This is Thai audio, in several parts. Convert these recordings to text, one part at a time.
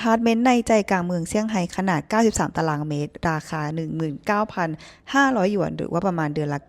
พาร์ตเมนต์ในใจกลางเมืองเซี่ยงไฮ้ขนาด 93 ตารางเมตร ราคา 19,500 หยวน หรือว่าประมาณเดือนละ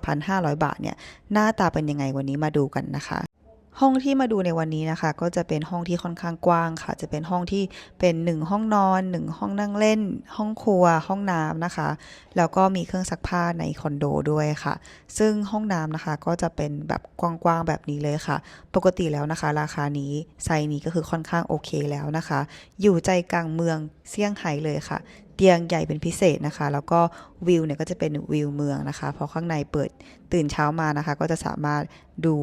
97,500 บาทเนี่ย หน้าตาเป็นยังไงวันนี้มาดูกันนะคะ ห้องที่มาดูในวันนี้นะคะ ก็จะเป็นห้องที่ค่อนข้างกว้างค่ะ จะเป็นห้องที่เป็น 1 ห้องนอน 1 ห้องนั่งเล่น ห้องครัว ห้องน้ำนะคะ แล้วก็มีเครื่องซักผ้าในคอนโดด้วยค่ะ ซึ่งห้องน้ำนะคะก็จะเป็นแบบกว้างๆแบบนี้เลยค่ะ ปกติแล้วนะคะ ราคานี้ไซส์นี้ก็คือค่อนข้างโอเคแล้วนะคะ อยู่ใจกลางเมืองเซี่ยงไฮ้เลยค่ะเตียงใหญ่เป็นพิเศษนะคะ แล้วก็วิวเนี่ยก็จะเป็นวิวเมืองนะคะ เพราะข้างในเปิดตื่นเช้ามานะคะ ก็จะสามารถดู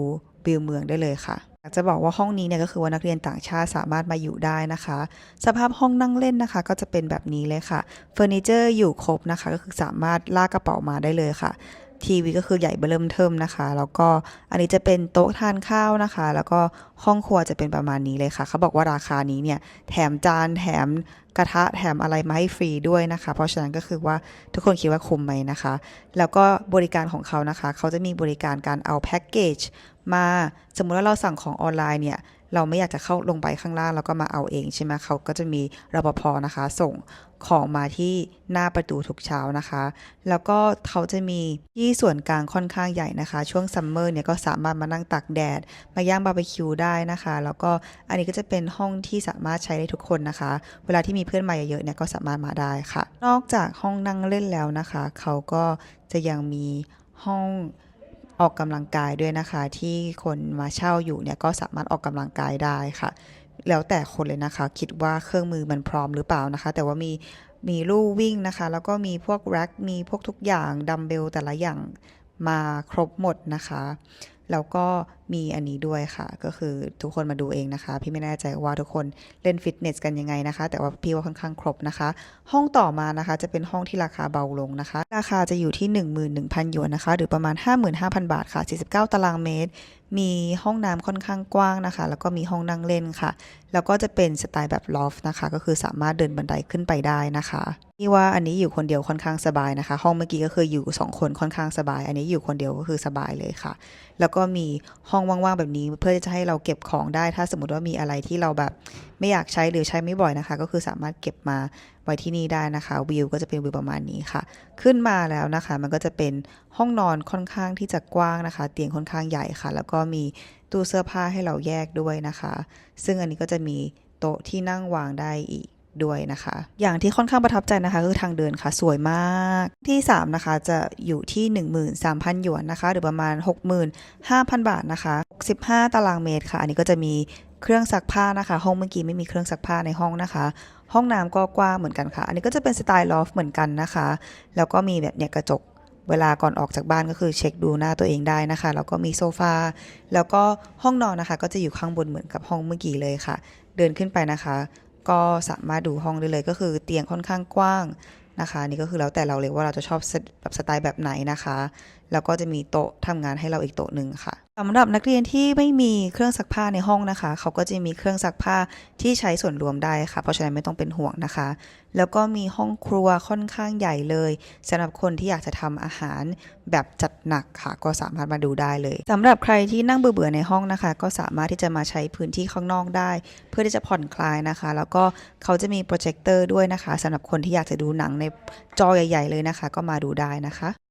วิวเมืองได้เลยค่ะอยากจะบอกว่าห้องนี้เนี่ยก็คือว่านักเรียนต่างชาติสามารถมาอยู่ได้นะคะ สภาพห้องนั่งเล่นนะคะ ก็จะเป็นแบบนี้เลยค่ะเฟอร์นิเจอร์อยู่ครบนะคะ ก็คือสามารถลากกระเป๋ามาได้เลยค่ะทีวีก็คือใหญ่เบอร์เริ่มเทิมนะคะ แล้วก็อันนี้จะเป็นโต๊ะทานข้าวนะคะ แล้วก็ห้องครัวจะเป็นประมาณนี้เลยค่ะ เขาบอกว่าราคานี้เนี่ยแถมจานแถมกระทะแถมอะไรมาให้ฟรีด้วยนะคะ เพราะฉะนั้นก็คือว่าทุกคนคิดว่าคุ้มไหมนะคะ แล้วก็บริการของเขานะคะ เขาจะมีบริการการเอาแพ็กเกจ มาสมมุติว่าเราสั่งของออนไลน์เนี่ยเราไม่อยากจะเข้าลงไปข้างล่างแล้วก็มาเอาเองใช่ไหมเขาก็จะมีรปภนะคะ ส่งของมาที่หน้าประตูทุกเช้านะคะ แล้วก็เขาจะมีที่ส่วนกลางค่อนข้างใหญ่นะคะ ช่วงซัมเมอร์เนี่ยก็สามารถมานั่งตักแดด มาย่างบาร์บีคิวได้นะคะ แล้วก็อันนี้ก็จะเป็นห้องที่สามารถใช้ได้ทุกคนนะคะ เวลาที่มีเพื่อนมาเยอะๆเนี่ยก็สามารถมาได้ค่ะ นอกจากห้องนั่งเล่นแล้วนะคะ เขาก็จะยังมีห้อง ออกกำลังกายด้วยนะคะ ที่คนมาเช่าอยู่เนี่ยก็สามารถออกกำลังกายได้ค่ะ แล้วแต่คนเลยนะคะ คิดว่าเครื่องมือมันพร้อมหรือเปล่านะคะ แต่ว่ามีมีลู่วิ่งนะคะ แล้วก็มีพวกแร็กมีพวกทุกอย่างดัมเบลแต่ละอย่างมาครบหมดนะคะ แล้วก็มีอันนี้ด้วยค่ะ ก็คือทุกคนมาดูเองนะคะ พี่ไม่แน่ใจว่าทุกคนเล่นฟิตเนสกันยังไงนะคะ แต่ว่าพี่ว่าค่อนข้างครบนะคะ ห้องต่อมานะคะ จะเป็นห้องที่ราคาเบาลงนะคะ ราคาจะอยู่ที่ 11,000หยวนนะคะ หรือประมาณ 55,000 บาทค่ะ 49 ตารางเมตร มีห้องน้ำค่อนข้างกว้างนะคะ แล้วก็มีห้องนั่งเล่นค่ะ แล้วก็จะเป็นสไตล์แบบลอฟนะคะ ก็คือสามารถเดินบันไดขึ้นไปได้นะคะนี่ว่าอันนี้อยู่คนเดียวค่อนข้างสบายนะคะ ห้องเมื่อกี้ก็คืออยู่ 2 คนค่อนข้างสบาย อันนี้อยู่คนเดียวก็คือสบายเลยค่ะ แล้วก็มีห้องว่างๆแบบนี้ เพื่อจะให้เราเก็บของได้ ถ้าสมมติว่ามีอะไรที่เราแบบไม่อยากใช้หรือใช้ไม่บ่อยนะคะ ก็คือสามารถเก็บมาไว้ที่นี่ได้นะคะวิวก็จะเป็นวิวประมาณนี้ค่ะ ขึ้นมาแล้วนะคะ มันก็จะเป็นห้องนอนค่อนข้างที่จะกว้างนะคะ เตียงค่อนข้างใหญ่ค่ะ แล้วก็มีตู้เสื้อผ้าให้เราแยกด้วยนะคะ ซึ่งอันนี้ก็จะมีโต๊ะที่นั่งวางได้อีก ด้วยนะคะ อย่างที่ค่อนข้างประทับใจนะคะ คือทางเดินค่ะ สวยมาก ที่ 3 นะคะ จะอยู่ที่ 13,000 หยวนนะคะ หรือประมาณ 65,000 บาทนะคะ15 ตารางเมตรค่ะ อันนี้ก็จะมีเครื่องซักผ้านะคะ ห้องเมื่อกี้ไม่มีเครื่องซักผ้าในห้องนะคะ ห้องน้ำก็กว้างเหมือนกันค่ะ อันนี้ก็จะเป็นสไตล์ลอฟเหมือนกันนะคะ แล้วก็มีแบบเนี่ยกระจกเวลาก่อนออกจากบ้านก็คือเช็คดูหน้าตัวเองได้นะคะ แล้วก็มีโซฟา แล้วก็ห้องนอนนะคะ ก็จะอยู่ข้างบนเหมือนกับห้องเมื่อกี้เลยค่ะ เดินขึ้นไปนะคะ ก็สามารถดูห้องได้เลยก็คือเตียงค่อนข้างกว้างนะคะนี่ก็คือแล้วแต่เราเลยว่าเราจะชอบแบบสไตล์แบบไหนนะคะ แล้วก็จะมีโต๊ะทำงานให้เราอีกโต๊ะหนึ่งค่ะสำหรับนักเรียนที่ไม่มีเครื่องซักผ้าในห้องนะคะ เขาก็จะมีเครื่องซักผ้าที่ใช้ส่วนรวมได้ค่ะ เพราะฉะนั้นไม่ต้องเป็นห่วงนะคะ แล้วก็มีห้องครัวค่อนข้างใหญ่เลยสำหรับคนที่อยากจะทำอาหารแบบจัดหนักค่ะ ก็สามารถมาดูได้เลยสำหรับใครที่นั่งเบื่อๆในห้องนะคะ ก็สามารถที่จะมาใช้พื้นที่ข้างนอกได้ เพื่อที่จะผ่อนคลายนะคะ แล้วก็เขาจะมีโปรเจคเตอร์ด้วยนะคะสำหรับคนที่อยากจะดูหนังในจอใหญ่ ๆ เลยนะคะ ก็มาดูได้นะคะ